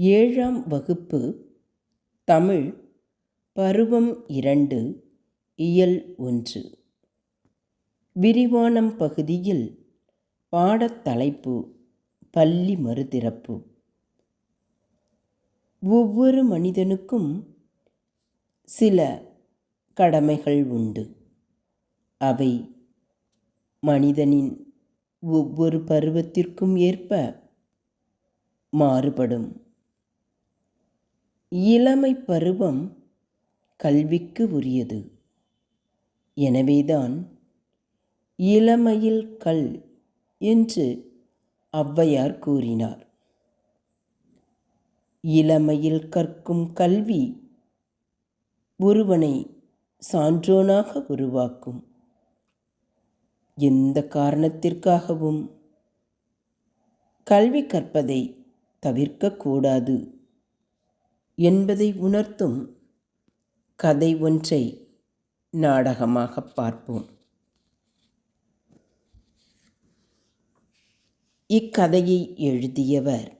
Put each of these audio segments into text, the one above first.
ஏழாம் வகுப்பு தமிழ் பருவம் இரண்டு இயல் ஒன்று. விரிவானம் பகுதியில் பாடத்தலைப்பு பள்ளி மறுதிறப்பு. ஒவ்வொரு மனிதனுக்கும் சில கடமைகள் உண்டு. அவை மனிதனின் ஒவ்வொரு பருவத்திற்கும் ஏற்ப மாறுபடும். இளமை பருவம் கல்விக்கு உரியது. எனவேதான் இளமையில் கல் என்று ஔவையார் கூறினார். இளமையில் கற்கும் கல்வி ஒருவனை சான்றோனாக உருவாக்கும். எந்த காரணத்திற்காகவும் கல்வி கற்பதை தவிர்க்கக்கூடாது என்பதை உணர்த்தும் கதை ஒன்றை நாடகமாக பார்ப்போம். இக்கதையை எழுதியவர்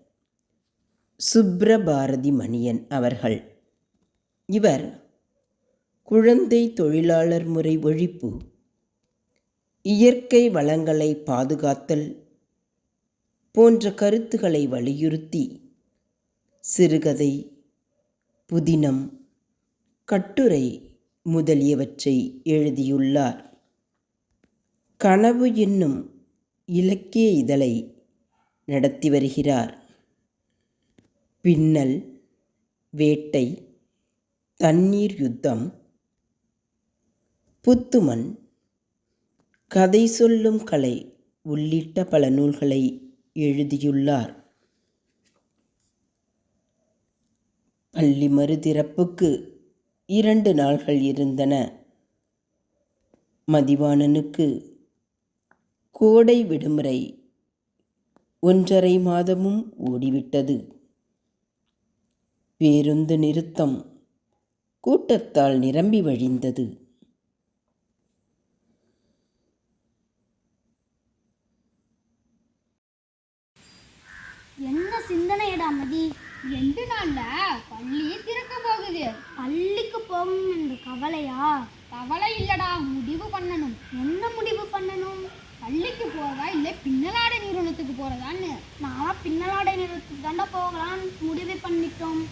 சுப்ரபாரதி மணியன் அவர்கள். இவர் குழந்தை தொழிலாளர் முறை ஒழிப்பு இயற்கை வளங்களை பாதுகாத்தல் போன்ற கருத்துக்களை வலியுறுத்தி சிறுகதை புதினம். கட்டுரை முதலியவற்றை எழுதியுள்ளார். கனவு என்னும் இலக்கிய இதழை நடத்தி வருகிறார். பின்னல் வேட்டை தண்ணீர் யுத்தம். புத்துமன் கதை சொல்லும் கலை உள்ளிட்ட பல நூல்களை எழுதியுள்ளார். பள்ளி மறுதிறப்புக்கு இரண்டு நாள்கள் இருந்தன. மதிவாணனுக்கு கோடை விடுமுறை ஒன்றரை மாதமும் ஓடிவிட்டது. பேருந்து நிறுத்தம் கூட்டத்தால் நிரம்பி வழிந்தது. என்ன சிந்தனையடா மதி? ரெண்டு நாள்ல? பள்ளி திறக்க போகுது. பள்ளிக்கு போகும் என்று கவலையா? கவலை இல்லடா முடிவு பண்ணணும். என்ன முடிவு பண்ணணும்? பள்ளிக்கு போறதா இல்ல பின்னலாடை நிறுவனத்துக்கு போறதான்னு? நான் பின்னலாடை நிறுவனத்துக்கு தாண்டா போகலான்னு முடிவு பண்ணிட்டோம்.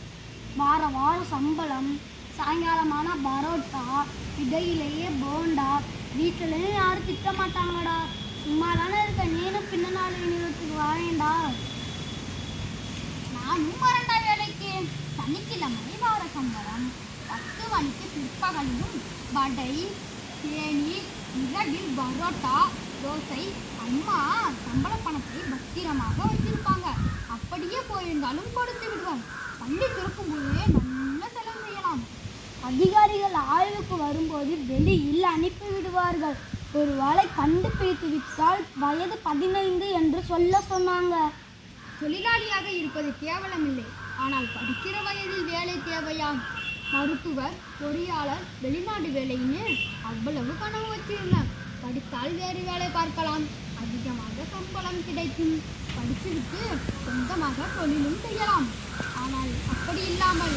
வார வாரம் சம்பளம் சாயங்காலமான பரோட்டா இடையிலேயே போண்டா. வீட்டிலையும் யாரும் திட்ட மாட்டாங்கடா. சும்மா தானே இருக்க நீனும் பின்னலாடை நிறுவனத்துக்கு வாரேன்டா நானும் வரண்டா வேலைக்கு சனிக்கிழமை வார சம்பளம் பத்து மணிக்கு பிற்பகலிலும் வடை தேனி இரவில் பரோட்டா தோசை அம்மா சம்பள பணத்தை பத்திரமாக வச்சிருப்பாங்க அப்படியே போயிருந்தாலும் கொடுத்து விடுவார் பள்ளி திறக்கும் போதே நல்ல செலவு செய்யலாம். அதிகாரிகள் ஆய்வுக்கு வரும்போது வெளியில் அனுப்பி விடுவார்கள். ஒருவேளை கண்டுபிடித்து விட்டால் வயது பதினைந்து என்று சொல்ல சொன்னாங்க. தொழிலாளியாக இருப்பது கேவலமில்லை. ஆனால் படிக்கிற வயதில் வேலை தேவையாம். மருத்துவர் பொறியாளர் வெளிநாடு வேலைன்னு அவ்வளவு கனவு வச்சிருந்தேன் படித்தால் வேறு வேலை பார்க்கலாம். அதிகமாக சம்பளம் கிடைக்கும். படிச்சுவிட்டு சொந்தமாக தொழிலும் செய்யலாம். ஆனால் அப்படி இல்லாமல்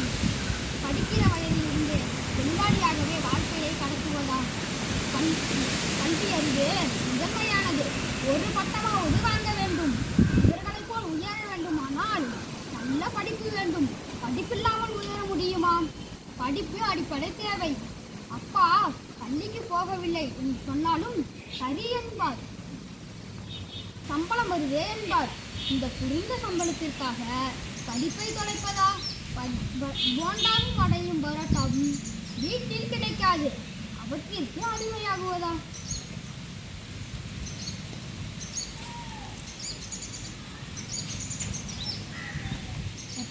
படிக்கிற வயதிலிருந்து தொழிலாளியாகவே வாழ்க்கையை கடத்துவதாம் கல்வி கல்வி அறிவு முதன்மையானது. ஒரு பட்டமாவது வாங்க வேண்டும் இவர்களைப் போல் உயர வேண்டுமானால் நல்ல படிப்பு வேண்டும்? படிப்பில்லாமல் உயர முடியுமா? படிப்பு அடிப்படை தேவை. அப்பா பள்ளிக்கு போகவில்லை. என்று சொன்னாலும் சரி என்பார். சம்பளம் வருதே என்பார். இந்த குறைந்த சம்பளத்திற்காக படிப்பை தொலைப்பதா? போண்டாவும் அடையும் பரோட்டாவும் வீட்டில் கிடைக்காது. அவற்றிற்கு அடிமையாகுவதா?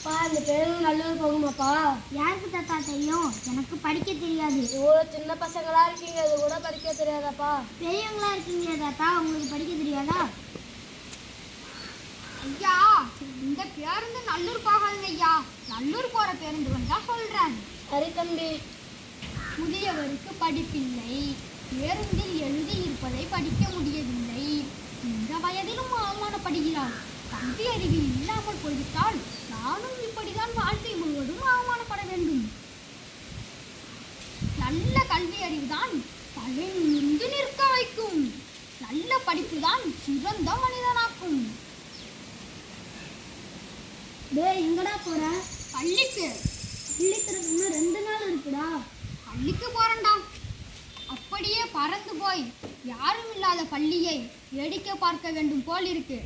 அப்பா இந்த பேருந்து நல்லூர் போகுமாப்பா? யாருக்கு தாத்தா தெரியும்? எனக்கு படிக்க தெரியாது. இவ்வளோ சின்ன பசங்களா இருக்கீங்க. இது கூட படிக்க தெரியாதாப்பா. பெரியவங்களா இருக்கீங்களா தாத்தா உங்களுக்கு படிக்க தெரியாதா? ஐயா இந்த பேருந்து நல்லூர் போகாதுங்க ஐயா. நல்லூர் போற பேருந்து வந்தா சொல்றேன். சரி தம்பி. முதியவருக்கு படிப்பில்லை. பேருந்தில் எழுதி இருப்பதை படிக்க முடியவில்லை. இந்த வயதிலும் அவமானப்படுகிறார் புத்தி அறிவு இல்லாமல் போய்விட்டால் நானும் இப்படிதான் வாழ்க்கை முழுவதும் அவமானப்பட வேண்டும். நல்ல கல்வி அறிவுதான் தலை நின்று நிற்க வைக்கும். நல்ல படிப்பு தான் சிறந்த மனிதனாக்கும். டேய் எங்கடா போற? பள்ளிக்கு. பள்ளி இன்னும் ரெண்டு நாள் இருக்குடா. பள்ளிக்கு போறேன்டா. அப்படியே பறந்து போய் யாரும் இல்லாத பள்ளியை எடிக்க பார்க்க வேண்டும் போல் இருக்கு.